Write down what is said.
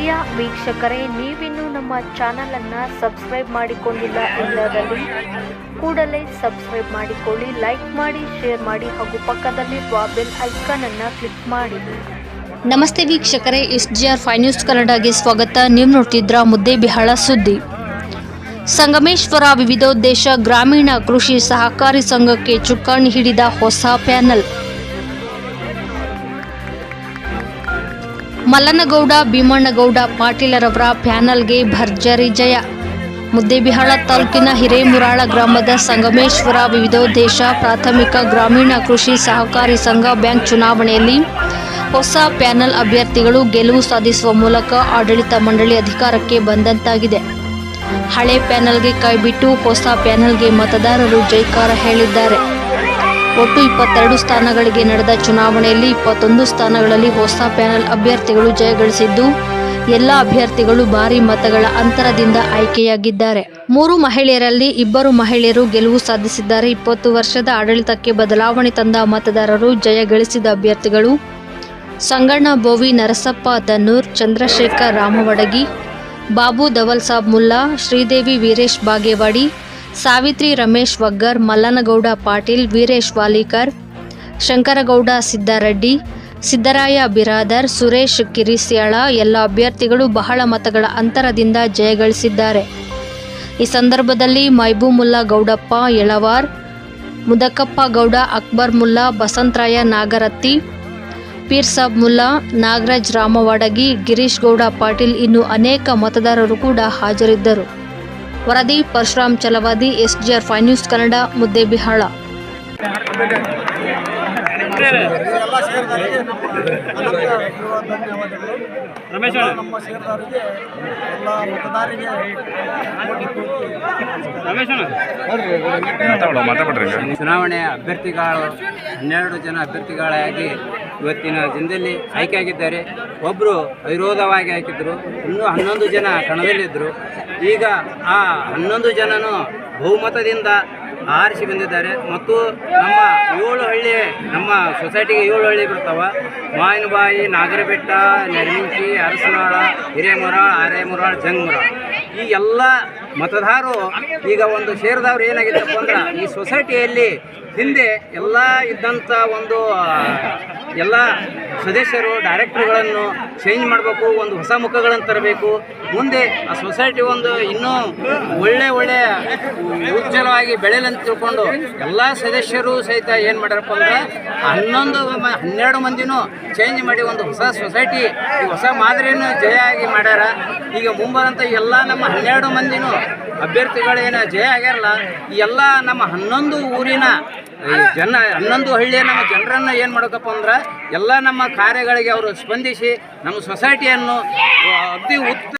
ಪ್ರಿಯ ವೀಕ್ಷಕರೇ, ನೀವಿನ್ನೂ ನಮ್ಮ ಚಾನಲನ್ನು ಸಬ್ಸ್ಕ್ರೈಬ್ ಮಾಡಿಕೊಂಡಿಲ್ಲ ಎಂದಾದಲ್ಲಿ ಕೂಡಲೇ ಸಬ್ಸ್ಕ್ರೈಬ್ ಮಾಡಿಕೊಳ್ಳಿ, ಲೈಕ್ ಮಾಡಿ, ಶೇರ್ ಮಾಡಿ ಹಾಗೂ ಪಕ್ಕದಲ್ಲಿ ಬೆಲ್ ಐಕಾನ್ ಅನ್ನು ಕ್ಲಿಕ್ ಮಾಡಿ. ನಮಸ್ತೆ ವೀಕ್ಷಕರೇ S G R five news ಕನ್ನಡಗೆ ಸ್ವಾಗತ. ನೀವು ನೋಡ್ತಿದ್ರ ಮುದ್ದೆ ಬಿಹಾಳ ಸುದ್ದಿ. ಸಂಗಮೇಶ್ವರ ವಿವಿಧೋದ್ದೇಶ ಗ್ರಾಮೀಣ ಕೃಷಿ ಸಹಕಾರಿ ಸಂಘಕ್ಕೆ ಚುಕ್ಕಾಣಿ ಹಿಡಿದ ಹೊಸ ಪ್ಯಾನಲ್. ಮಲ್ಲನಗೌಡ, ಭೀಮಣ್ಣಗೌಡ ಪಾಟೀಲರವರ ಪ್ಯಾನಲ್ಗೆ ಭರ್ಜರಿ ಜಯ. ಮುದ್ದೇಬಿಹಾಳ ತಾಲೂಕಿನ ಹಿರೇಮುರಾಳ ಗ್ರಾಮದ ಸಂಗಮೇಶ್ವರ ವಿವಿಧೋದ್ದೇಶ ಪ್ರಾಥಮಿಕ ಗ್ರಾಮೀಣ ಕೃಷಿ ಸಹಕಾರಿ ಸಂಘ ಬ್ಯಾಂಕ್ ಚುನಾವಣೆಯಲ್ಲಿ ಹೊಸ ಪ್ಯಾನಲ್ ಅಭ್ಯರ್ಥಿಗಳು ಗೆಲುವು ಸಾಧಿಸುವ ಮೂಲಕ ಆಡಳಿತ ಮಂಡಳಿ ಅಧಿಕಾರಕ್ಕೆ ಬಂದಂತಾಗಿದೆ. ಹಳೆ ಪ್ಯಾನಲ್ಗೆ ಕೈಬಿಟ್ಟು ಹೊಸ ಪ್ಯಾನಲ್ಗೆ ಮತದಾರರು ಜೈಕಾರ ಹೇಳಿದ್ದಾರೆ. ಒಟ್ಟು ಇಪ್ಪತ್ತೆರಡು ಸ್ಥಾನಗಳಿಗೆ ನಡೆದ ಚುನಾವಣೆಯಲ್ಲಿ ಇಪ್ಪತ್ತೊಂದು ಸ್ಥಾನಗಳಲ್ಲಿ ಹೊಸ ಪ್ಯಾನಲ್ ಅಭ್ಯರ್ಥಿಗಳು ಜಯಗಳಿಸಿದ್ದು, ಎಲ್ಲ ಅಭ್ಯರ್ಥಿಗಳು ಭಾರಿ ಮತಗಳ ಅಂತರದಿಂದ ಆಯ್ಕೆಯಾಗಿದ್ದಾರೆ. ಮೂರು ಮಹಿಳೆಯರಲ್ಲಿ ಇಬ್ಬರು ಮಹಿಳೆಯರು ಗೆಲುವು ಸಾಧಿಸಿದ್ದಾರೆ. ಇಪ್ಪತ್ತು ವರ್ಷದ ಆಡಳಿತಕ್ಕೆ ಬದಲಾವಣೆ ತಂದ ಮತದಾರರು ಜಯ ಗಳಿಸಿದ ಅಭ್ಯರ್ಥಿಗಳು ಸಂಗಣ್ಣ ಬೋವಿ ನರಸಪ್ಪ ದನ್ನೂರ್ ಚಂದ್ರಶೇಖರ್ ರಾಮವಡಗಿ, ಬಾಬು ಧವಲ್ ಸಾಬ್ ಮುಲ್ಲಾ, ಶ್ರೀದೇವಿ ವೀರೇಶ್ ಬಾಗೇವಾಡಿ ಸಾವಿತ್ರಿ ರಮೇಶ್ ವಗ್ಗರ್ ಮಲ್ಲನಗೌಡ ಪಾಟೀಲ್, ವೀರೇಶ್ ವಾಲಿಕರ್, ಶಂಕರಗೌಡ ಸಿದ್ದಾರೆಡ್ಡಿ, ಸಿದ್ದರಾಯ ಬಿರಾದರ್, ಸುರೇಶ್ ಕಿರಿಸ್ಯಾಳ. ಎಲ್ಲ ಅಭ್ಯರ್ಥಿಗಳು ಬಹಳ ಮತಗಳ ಅಂತರದಿಂದ ಜಯಗಳಿಸಿದ್ದಾರೆ. ಈ ಸಂದರ್ಭದಲ್ಲಿ ಮೈಬೂಮುಲ್ಲಾ ಗೌಡಪ್ಪ, ಯಳವಾರ್, ಮುದಕಪ್ಪ ಗೌಡ, ಅಕ್ಬರ್ ಮುಲ್ಲಾ, ಬಸಂತರಾಯ ನಾಗರತ್ತಿ, ಪೀರ್ಸಾಬ್ ಮುಲ್ಲಾ, ನಾಗರಾಜ್ ರಾಮವಾಡಗಿ, ಗಿರೀಶ್ ಗೌಡ ಪಾಟೀಲ್ ಇನ್ನು ಅನೇಕ ಮತದಾರರು ಕೂಡ ಹಾಜರಿದ್ದರು. ವರದಿ Parashuram Chalavadi SGR five news Kannada Muddebihal. ಎಲ್ಲ ಷೇರ್ದಾರರಿಗೆ ಅನಂತ ಧನ್ಯವಾದಗಳು. ರಮೇಶ್ ನಮ್ಮ ಷೇರ್ದಾರರಿಗೆ ಎಲ್ಲ ಮತದಾರರಿಗೆ ರಮೇಶ್ ಅಣ್ಣ ಮಾತಾಡೋ ಮಾತಾಡ್ರಿ ಚುನಾವಣೆಯ ಅಭ್ಯರ್ಥಿಗಳು ಹನ್ನೆರಡು ಜನ ಅಭ್ಯರ್ಥಿಗಳಾಗಿ ಇವತ್ತಿನ ದಿನದಲ್ಲಿ ಆಯ್ಕೆಯಾಗಿದ್ದಾರೆ. ಒಬ್ಬರು ಅವಿರೋಧವಾಗಿ ಹಾಕಿದ್ರು ಇನ್ನೂ ಹನ್ನೊಂದು ಜನ ಕಣದಲ್ಲಿದ್ದರು ಈಗ ಆ ಹನ್ನೊಂದು ಜನನು ಬಹುಮತದಿಂದ ಆರಿಸಿ ಬಂದಿದ್ದಾರೆ. ಮತ್ತು ನಮ್ಮ ನಮ್ಮ ಸೊಸೈಟಿಗೆ ಏಳು ಹಳ್ಳಿ ಬರ್ತಾವ ಮಾವಿನಬಾಯಿ ನಾಗರಬೆಟ್ಟ ನೆರಮಿಂಚಿ ಅರಸನಾಳ ಹಿರೇಮುರಾಳ್ ಆರೇಮುರಾಳ್ ಜಂಗಮುರಾಳ್ ಈ ಎಲ್ಲ ಮತದಾರರು ಈಗ ಒಂದು ಸೇರಿದವ್ರು ಏನಾಗಿತ್ತಪ್ಪ ಅಂದ್ರೆ ಈ ಸೊಸೈಟಿಯಲ್ಲಿ ಹಿಂದೆ ಎಲ್ಲ ಇದ್ದಂಥ ಒಂದು ಎಲ್ಲ ಸದಸ್ಯರು, ಡೈರೆಕ್ಟರ್ಗಳನ್ನು ಚೇಂಜ್ ಮಾಡಬೇಕು, ಒಂದು ಹೊಸ ಮುಖಗಳನ್ನು ತರಬೇಕು. ಮುಂದೆ ಆ ಸೊಸೈಟಿ ಒಂದು ಇನ್ನೂ ಒಳ್ಳೆ ಒಳ್ಳೆ ಉಜ್ವಲವಾಗಿ ಬೆಳೆಯಲಂತ ತಿಳ್ಕೊಂಡು ಎಲ್ಲ ಸದಸ್ಯರು ಸಹಿತ ಏನು ಮಾಡ್ಯಾರಪ್ಪ ಅಂದ್ರೆ ಹನ್ನೊಂದು ಹನ್ನೆರಡು ಮಂದಿನೂ ಚೇಂಜ್ ಮಾಡಿ ಒಂದು ಹೊಸ ಸೊಸೈಟಿ ಹೊಸ ಮಾದರಿಯನ್ನು ಜಯ ಆಗಿ ಮಾಡ್ಯಾರ. ಈಗ ಮುಂಬರಂತ ಎಲ್ಲ ನಮ್ಮ ಹನ್ನೆರಡು ಮಂದಿನೂ ಅಭ್ಯರ್ಥಿಗಳೇನು ಜಯ ಆಗ್ಯಾರಲ್ಲ, ಈ ಎಲ್ಲ ನಮ್ಮ ಹನ್ನೊಂದು ಊರಿನ ಜನ, ಹನ್ನೊಂದು ಹಳ್ಳಿಯ ನಮ್ಮ ಜನರನ್ನು ಏನು ಮಾಡಬೇಕಪ್ಪ ಅಂದ್ರೆ ಎಲ್ಲ ನಮ್ಮ ಕಾರ್ಯಗಳಿಗೆ ಅವರು ಸ್ಪಂದಿಸಿ ನಮ್ಮ ಸೊಸೈಟಿಯನ್ನು ಅತಿ ಉತ್ತ